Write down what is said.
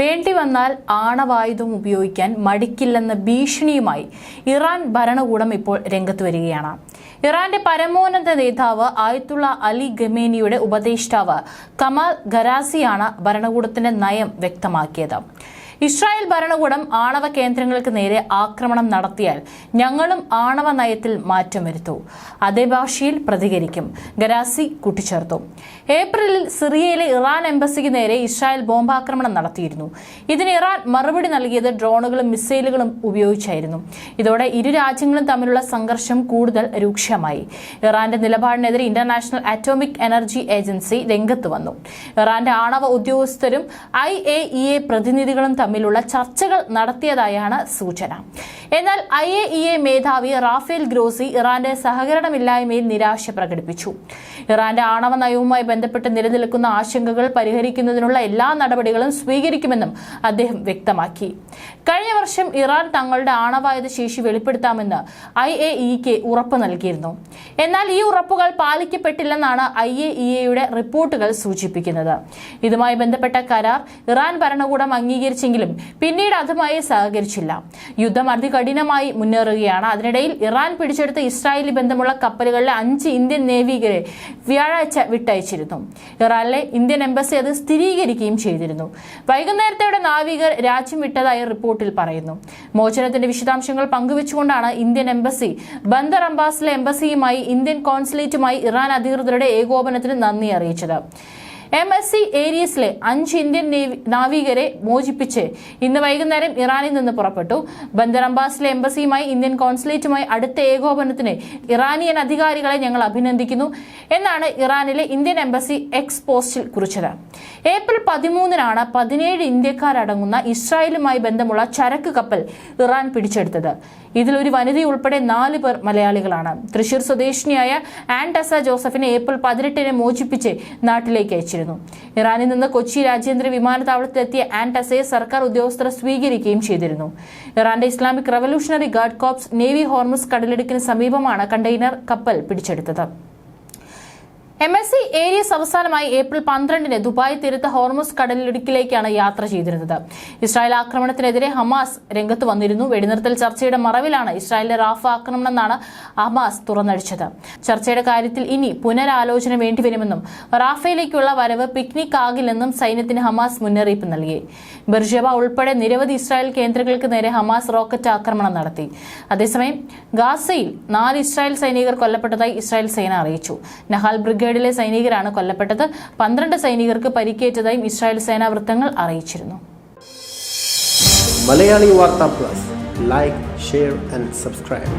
വേണ്ടി വന്നാൽ ആണവായുധം ഉപയോഗിക്കാൻ മടിക്കില്ലെന്ന ഭീഷണിയുമായി ഇറാൻ ഭരണകൂടം ഇപ്പോൾ രംഗത്ത് വരികയാണ്. ഇറാന്റെ പരമോന്നത നേതാവ് ആയത്തുള്ള അലി ഗമേനിയുടെ ഉപദേഷ്ടാവ് കമാൽ ഖരാസിയാണ് ഭരണകൂടത്തിന്റെ നയം വ്യക്തമാക്കിയത്. ഇസ്രായേൽ ഭരണകൂടം ആണവ കേന്ദ്രങ്ങൾക്ക് നേരെ ആക്രമണം നടത്തിയാൽ ഞങ്ങളും ആണവ നയത്തിൽ മാറ്റം വരുത്തു. അതേ ഭാഷയിൽ പ്രതികരിക്കും. ഗരാസി കൂട്ടിച്ചേർത്തു. ഏപ്രിലിൽ സിറിയയിലെ ഇറാൻ എംബസിക്ക് നേരെ ഇസ്രായേൽ ബോംബാക്രമണം നടത്തിയിരുന്നു. ഇതിന് ഇറാൻ മറുപടി നൽകിയത് ഡ്രോണുകളും മിസൈലുകളും ഉപയോഗിച്ചായിരുന്നു. ഇതോടെ ഇരു രാജ്യങ്ങളും തമ്മിലുള്ള സംഘർഷം കൂടുതൽ രൂക്ഷമായി. ഇറാന്റെ നിലപാടിനെതിരെ ഇന്റർനാഷണൽ അറ്റോമിക് എനർജി ഏജൻസി രംഗത്ത് വന്നു. ഇറാന്റെ ആണവ ഉദ്യോഗസ്ഥരും ഐ എ ഇ എ പ്രതിനിധികളും തമ്മിലുള്ള ചർച്ചകൾ നടത്തിയതായാണ് സൂചന. എന്നാൽ ഐ എ ഇ എ മേധാവി റാഫേൽ ഗ്രോസി ഇറാന്റെ സഹകരണമില്ലായ്മയിൽ നിരാശ പ്രകടിപ്പിച്ചു. ഇറാന്റെ ആണവ നയവുമായി ബന്ധപ്പെട്ട് നിലനിൽക്കുന്ന ആശങ്കകൾ പരിഹരിക്കുന്നതിനുള്ള എല്ലാ നടപടികളും സ്വീകരിക്കുമെന്നും അദ്ദേഹം വ്യക്തമാക്കി. കഴിഞ്ഞ വർഷം ഇറാൻ തങ്ങളുടെ ആണവായുധ ശേഷി വെളിപ്പെടുത്താമെന്ന് ഐ എ ഇക്ക് ഉറപ്പ് നൽകിയിരുന്നു. എന്നാൽ ഈ ഉറപ്പുകൾ പാലിക്കപ്പെട്ടില്ലെന്നാണ് ഐ എ ഇ എയുടെ റിപ്പോർട്ടുകൾ സൂചിപ്പിക്കുന്നത്. ഇതുമായി ബന്ധപ്പെട്ട കരാർ ഇറാൻ ഭരണകൂടം അംഗീകരിച്ചെങ്കിലും പിന്നീട് അതുമായി സഹകരിച്ചില്ല. യുദ്ധം അതികഠിനമായി മുന്നേറുകയാണ്. അതിനിടയിൽ ഇറാൻ പിടിച്ചെടുത്ത ഇസ്രായേലി ബന്ധമുള്ള കപ്പലുകളിലെ അഞ്ച് ഇന്ത്യൻ നേവികരെ വ്യാഴാഴ്ച വിട്ടയച്ചിരുന്നു. ഇറാനിലെ ഇന്ത്യൻ എംബസി അത് സ്ഥിരീകരിക്കുകയും ചെയ്തിരുന്നു. വൈകുന്നേരത്തോടെ നാവികർ രാജ്യം വിട്ടതായി റിപ്പോർട്ടിൽ പറയുന്നു. മോചനത്തിന്റെ വിശദാംശങ്ങൾ പങ്കുവച്ചുകൊണ്ടാണ് ഇന്ത്യൻ എംബസി ബന്ദർ അംബാസിലെ എംബസിയുമായി ഇന്ത്യൻ കോൺസുലേറ്റുമായി ഇറാൻ അധികൃതരുടെ ഏകോപനത്തിന് നന്ദി അറിയിച്ചത്. എം എസ് സി ഏരിയസിലെ അഞ്ച് ഇന്ത്യൻ നേവി നാവികരെ മോചിപ്പിച്ച് ഇന്ന് വൈകുന്നേരം ഇറാനിൽ നിന്ന് പുറപ്പെട്ടു. ബന്ദർ അംബാസിലെ എംബസിയുമായി ഇന്ത്യൻ കോൺസുലേറ്റുമായി അടുത്ത ഏകോപനത്തിന് ഇറാനിയൻ അധികാരികളെ ഞങ്ങൾ അഭിനന്ദിക്കുന്നു എന്നാണ് ഇറാനിലെ ഇന്ത്യൻ എംബസി എക്സ് പോസ്റ്റിൽ കുറിച്ചത്. ഏപ്രിൽ പതിമൂന്നിനാണ് പതിനേഴ് ഇന്ത്യക്കാരടങ്ങുന്ന ഇസ്രായേലുമായി ബന്ധമുള്ള ചരക്ക് കപ്പൽ ഇറാൻ പിടിച്ചെടുത്തത്. ഇതിൽ ഒരു വനിതയുൾപ്പെടെ നാല് പേർ മലയാളികളാണ്. തൃശൂർ സ്വദേശിനിയായ ആൻഡസ ജോസഫിനെ ഏപ്രിൽ പതിനെട്ടിന് മോചിപ്പിച്ച് നാട്ടിലേക്ക് അയച്ചിരുന്നു. ഇറാനിൽ നിന്ന് കൊച്ചി രാജ്യാന്തര വിമാനത്താവളത്തിലെത്തിയ ആൻഡസയെ സർക്കാർ ഉദ്യോഗസ്ഥർ സ്വീകരിക്കുകയും ചെയ്തിരുന്നു. ഇറാന്റെ Islamic revolutionary guard corps navy Hormuz കടലിടുക്കിന് സമീപമാണ് കണ്ടെയ്നർ കപ്പൽ പിടിച്ചെടുത്തത്. എം എസ് സി ഏരിയസ് അവസാനമായി ഏപ്രിൽ പന്ത്രണ്ടിന് ദുബായ് തീരത്ത് ഹോർമസ് കടലിടുക്കിലേക്കാണ് യാത്ര ചെയ്തിരുന്നത്. ഇസ്രായേൽ ആക്രമണത്തിനെതിരെ ഹമാസ് രംഗത്ത് വന്നിരുന്നു. വെടിനിർത്തൽ ചർച്ചയുടെ മറവിലാണ് ഇസ്രായേലിലെ റാഫ ആക്രമണമെന്നാണ് ഹമാസ് തുറന്നടിച്ചത്. ചർച്ചയുടെ കാര്യത്തിൽ ഇനി പുനരാലോചന വേണ്ടിവരുമെന്നും റാഫയിലേക്കുള്ള വരവ് പിക്നിക് ആകില്ലെന്നും സൈന്യത്തിന് ഹമാസ് മുന്നറിയിപ്പ് നൽകി. ബെർഷബ ഉൾപ്പെടെ നിരവധി ഇസ്രായേൽ കേന്ദ്രങ്ങൾക്ക് നേരെ ഹമാസ് റോക്കറ്റ് ആക്രമണം നടത്തി. അതേസമയം ഗാസയിൽ നാല് ഇസ്രായേൽ സൈനികർ കൊല്ലപ്പെട്ടതായി ഇസ്രായേൽ സേന അറിയിച്ചു. നഹാൽ ബ്രിഗേഡിലെ സൈനികരാണ് കൊല്ലപ്പെട്ടത്. പന്ത്രണ്ട് സൈനികർക്ക് പരിക്കേറ്റതായും ഇസ്രായേൽ സേനാ വൃത്തങ്ങൾ അറിയിച്ചിരുന്നു. Malayali Vartha plus. Like share and subscribe